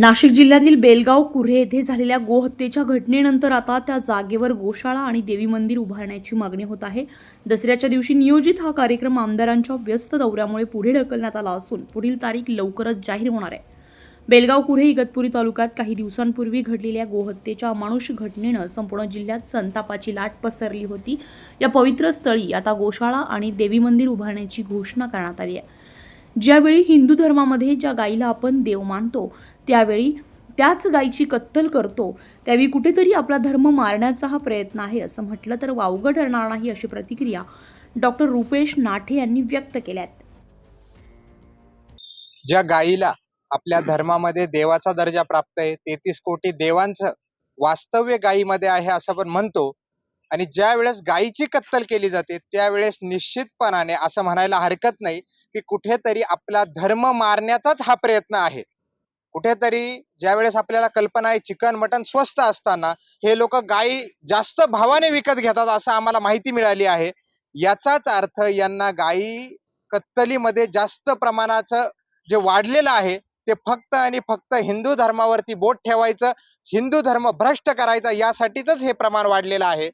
नाशिक जिल्ह्यातील बेलगाव कुऱ्हे येथे झालेल्या गोहत्येच्या घटनेनंतर आता त्या जागेवर गोशाळा आणि देवी मंदिर उभारण्याची मागणी होत आहे. दसऱ्याच्या दिवशी नियोजित हा कार्यक्रम आमदारांच्या व्यस्त दौऱ्यामुळे पुढे ढकलण्यात आला असून पुढील तारीख लवकरच जाहीर होणार आहे. बेलगाव कुऱ्हे इगतपुरी तालुक्यात काही दिवसांपूर्वी घडलेल्या गोहत्येच्या अमानुष घटनेनं संपूर्ण जिल्ह्यात संतापाची लाट पसरली होती. या पवित्र स्थळी आता गोशाळा आणि देवी मंदिर उभारण्याची घोषणा करण्यात आली आहे. ज्यावेळी हिंदू धर्मामध्ये ज्या गायीला आपण देव मानतो त्यावेळी त्याच गायीची कत्तल करतो त्यावेळी कुठेतरी आपला धर्म मारण्याचा हा प्रयत्न आहे असं म्हटलं तर वावगं ठरणार नाही अशी प्रतिक्रिया डॉक्टर रुपेश नाठे यांनी व्यक्त केल्यात. ज्या गायीला आपल्या धर्मामध्ये देवाचा दर्जा प्राप्त आहे तेहतीस कोटी देवांचं वास्तव्य गायीमध्ये आहे असं आपण म्हणतो. आणि ज्या वेळेस गायीची कत्तल केली जाते त्यावेळेस निश्चितपणाने असं म्हणायला हरकत नाही की कुठेतरी आपला धर्म मारण्याचाच हा प्रयत्न आहे. कुठेतरी ज्या वेळेस आपल्याला कल्पना आहे चिकन मटन स्वस्त असताना हे लोक गायी जास्त भावाने विकत घेतात असं आम्हाला माहिती मिळाली आहे. याचाच अर्थ यांना गायी कत्तलीमध्ये जास्त प्रमाणाचं जे वाढलेलं आहे ते फक्त आणि फक्त हिंदू धर्मावरती बोट ठेवायचं हिंदू धर्म भ्रष्ट करायचा यासाठीच हे प्रमाण वाढलेलं आहे.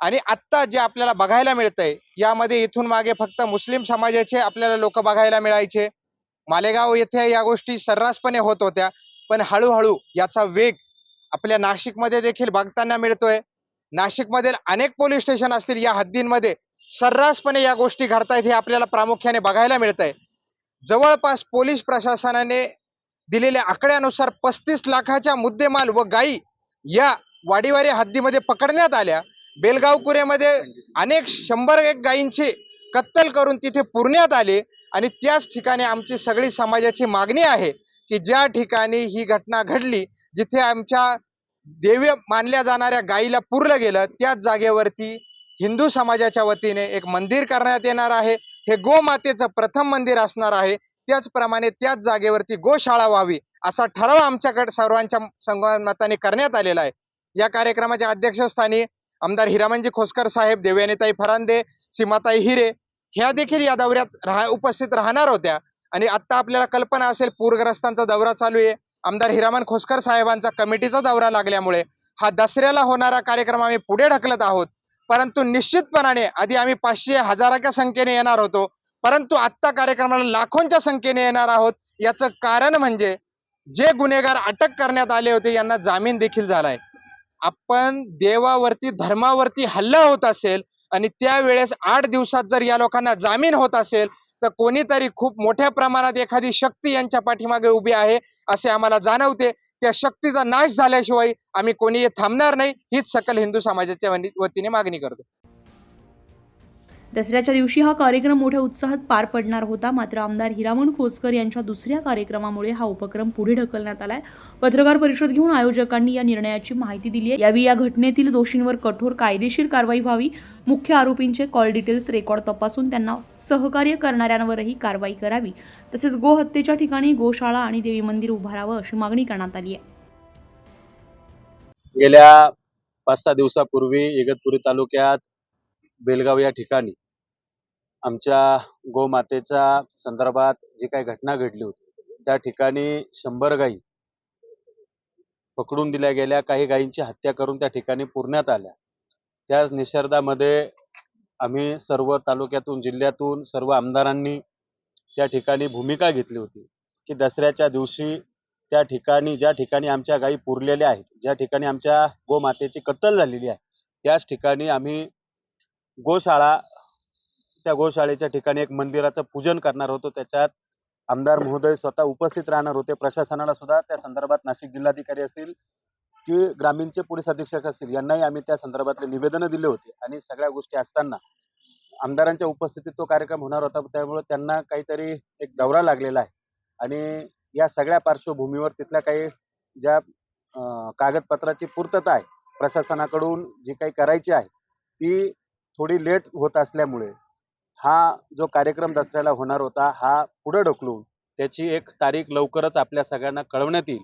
आणि आत्ता जे आपल्याला बघायला मिळतंय यामध्ये इथून मागे फक्त मुस्लिम समाजाचे आपल्याला लोक बघायला मिळायचे. मालेगाव येथे या गोष्टी सर्रासपणे होत होत्या. पण हळूहळू याचा वेग आपल्या नाशिकमध्ये देखील बघताना मिळतोय. नाशिकमधील अनेक पोलीस स्टेशन असतील या हद्दींमध्ये सर्रासपणे या गोष्टी घडतायत हे आपल्याला प्रामुख्याने बघायला मिळतंय. जवळपास पोलीस प्रशासनाने दिलेल्या आकड्यानुसार पस्तीस लाखाच्या मुद्देमाल व गायी या वाडीवारी हद्दीमध्ये पकडण्यात आल्या. बेलगाव कुरेमध्ये अनेक शंभर एक गायींची कत्तल करून तिथे पुरण्यात आले आणि त्याच ठिकाणी आमची सगळी समाजाची मागणी आहे की ज्या ठिकाणी ही घटना घडली जिथे आमच्या देवी मानल्या जाणाऱ्या गायीला पुरलं गेलं त्याच जागेवरती हिंदू समाजाच्या वतीने एक मंदिर करण्यात येणार आहे. हे गोमातेचं प्रथम मंदिर असणार आहे. त्याचप्रमाणे त्याच जागेवरती गोशाळा व्हावी असा ठराव आमच्याकडे सर्वांच्या संगमताने करण्यात आलेला आहे. या कार्यक्रमाच्या अध्यक्षस्थानी आमदार हिरामनजी खोसकर साहेब देवयानीताई फरांदे सीमाताई हिरे ह्या देखील या दौऱ्यात राहा उपस्थित राहणार होत्या. आणि आता आपल्याला कल्पना असेल पूरग्रस्तांचा दौरा चालू आहे. आमदार हिरामन खोसकर साहेबांचा कमिटीचा दौरा लागल्यामुळे हा दसऱ्याला होणारा कार्यक्रम आम्ही पुढे ढकलत आहोत. परंतु निश्चितपणाने आधी आम्ही पाचशे हजाराच्या संख्येने येणार होतो. परंतु आत्ता कार्यक्रमाला लाखोंच्या संख्येने येणार आहोत. याचं कारण म्हणजे जे गुन्हेगार अटक करण्यात आले होते यांना जामीन देखील झालाय. आपण देवावरती धर्मावरती हल्ला होत असेल आणि त्यावेळेस आठ दिवसात जर या लोकांना जामीन होत असेल तर कोणीतरी खूप मोठ्या प्रमाणात एखादी शक्ती यांच्या पाठीमागे उभी आहे असे आम्हाला जाणवते. त्या शक्तीचा नाश झाल्याशिवाय आम्ही कोणी थांबणार नाही हीच सकल हिंदू समाजाच्या वतीने मागणी करतो. दसऱ्याच्या दिवशी हा कार्यक्रम मोठ्या उत्साहात पार पडणार होता. मात्र आमदार हिरामण खोसकर यांच्या दुसऱ्या कार्यक्रमामुळे हा उपक्रम पुढे ढकलण्यात आलाय. पत्रकार परिषद घेऊन आयोजकांनी या निर्णयाची माहिती दिली आहे यावेळी या घटनेतील दोषींवर कठोर कायदेशीर कारवाई व्हावी मुख्य आरोपींचे कॉल डिटेल्स रेकॉर्ड तपासून त्यांना सहकार्य करणाऱ्यांवरही कारवाई करावी तसेच गोहत्येच्या ठिकाणी गोशाळा आणि देवी मंदिर उभारावं अशी मागणी करण्यात आली आहे गेल्या पाच सहा दिवसापूर्वी इगतपुरी तालुक्यात बेलगाव या ठिकाणी आमच्या गोमातेच्या संदर्भात जी काही घटना घडली होती त्या ठिकाणी शंभर गायी पकडून दिल्या गेल्या काही गायींची हत्या करून त्या ठिकाणी पुरण्यात आल्या. त्या निषेधामध्ये आम्ही सर्व तालुक्यातून जिल्ह्यातून सर्व आमदारांनी त्या ठिकाणी भूमिका घेतली होती की दसऱ्याच्या दिवशी त्या ठिकाणी ज्या ठिकाणी आमच्या गायी पुरलेल्या आहेत ज्या ठिकाणी आमच्या गोमातेची कत्तल झालेली आहे त्याच ठिकाणी आम्ही गोशाळा त्या गोशाळेच्या ठिकाणी एक मंदिराचं पूजन करणार होतो. त्याच्यात आमदार महोदय स्वतः उपस्थित राहणार होते. प्रशासनाला सुद्धा. त्या संदर्भात नाशिक जिल्हाधिकारी असतील की ग्रामीणचे पोलीस अधीक्षक असतील यांनाही आम्ही त्या संदर्भातले निवेदनं दिले होते. आणि सगळ्या गोष्टी असताना आमदारांच्या उपस्थितीत तो कार्यक्रम होणार होता. त्यामुळे त्यांना काहीतरी एक दौरा लागलेला आहे. आणि या सगळ्या पार्श्वभूमीवर तिथल्या काही ज्या कागदपत्राची पूर्तता आहे प्रशासनाकडून जी काही करायची आहे ती थोडी लेट होत असल्यामुळे हा जो कार्यक्रम दसऱ्याला होणार होता हा पुढे ढकलून त्याची एक तारीख लवकरच आपल्या सगळ्यांना कळवण्यात येईल.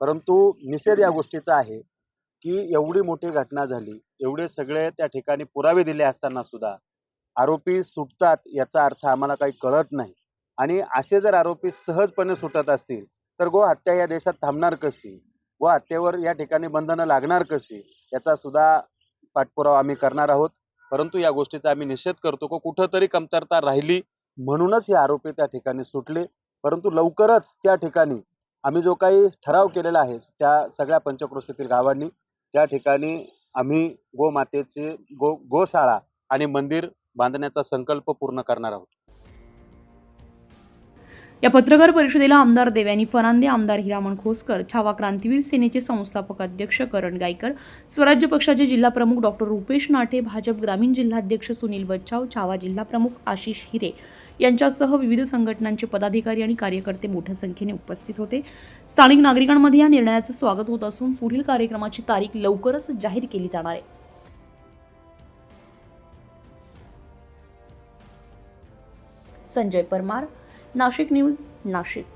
परंतु निषेध या गोष्टीचा आहे की एवढी मोठी घटना झाली एवढे सगळे त्या ठिकाणी पुरावे दिले असताना सुद्धा आरोपी सुटतात याचा अर्थ आम्हाला काही कळत नाही. आणि असे जर आरोपी सहजपणे सुटत असतील तर गो हत्या या देशात थांबणार कशी? व हत्येवर या ठिकाणी बंधनं लागणार कशी? याचा सुद्धा पाठपुरावा आम्ही करणार आहोत. परंतु या गोष्टीचा आम्ही निषेध करतो की कुठंतरी कमतरता राहिली म्हणूनच हे आरोपी त्या ठिकाणी सुटले. परंतु लवकरच त्या ठिकाणी आम्ही जो काही ठराव केलेला आहे त्या सगळ्या पंचक्रोशीतील गावांनी त्या ठिकाणी आम्ही गोमातेचे गो गोशाळा आणि मंदिर बांधण्याचा संकल्प पूर्ण करणार आहोत. या पत्रकार परिषदेला आमदार देवयानी फरांदे आमदार हिरामण खोसकर छावा क्रांतीवीर सेनेचे संस्थापक अध्यक्ष करण गायकर स्वराज्य पक्षाचे जिल्हा प्रमुख डॉक्टर रुपेश नाटे भाजप ग्रामीण जिल्हाध्यक्ष सुनील बच्चाव छावा जिल्हा प्रमुख आशिष हिरे यांच्यासह विविध संघटनांचे पदाधिकारी आणि कार्यकर्ते मोठ्या संख्येने उपस्थित होते. स्थानिक नागरिकांमध्ये या निर्णयाचं स्वागत होत असून पुढील कार्यक्रमाची तारीख लवकरच जाहीर केली जाणार आहे. संजय परमार नाशिक न्यूज नाशिक.